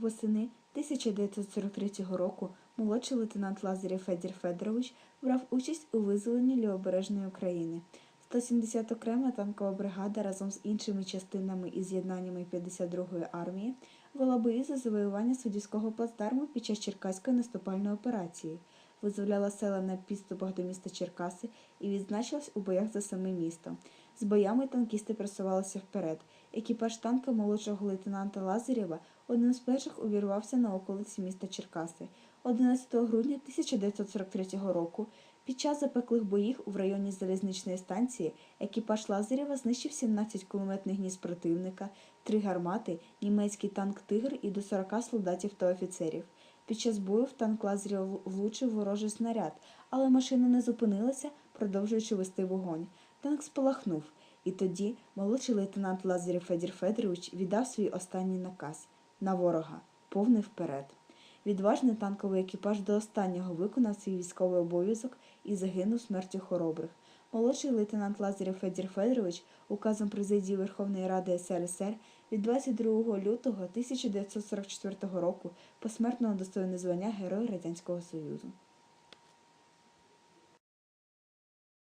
Восени 1943 року молодший лейтенант Лазарів Федір Федорович брав участь у визволенні Лівобережної України. 170 окрема танкова бригада разом з іншими частинами і з'єднаннями 52-ї армії вела бої за завоювання суддівського плацдарму під час Черкаської наступальної операції, визволяла села на підступах до міста Черкаси і відзначилась у боях за саме місто. З боями танкісти просувалися вперед. Екіпаж танка молодшого лейтенанта Лазарєва одним з перших увірвався на околиці міста Черкаси. 11 грудня 1943 року під час запеклих боїв в районі залізничної станції екіпаж Лазарєва знищив 17 кулеметних гнізд противника, три гармати, німецький танк Тигр і до 40 солдатів та офіцерів. Під час бою в танк Лазарєва влучив ворожий снаряд, але машина не зупинилася, продовжуючи вести вогонь. Танк спалахнув, і тоді молодший лейтенант Лазарів Федір Федорович віддав свій останній наказ на ворога повний вперед. Відважний танковий екіпаж до останнього виконав свій військовий обов'язок і загинув смертю хоробрих. Молодший лейтенант Лазарів Федір Федорович указом президії Верховної Ради СРСР від 22 лютого 1944 року посмертно удостоєне звання Героя Радянського Союзу.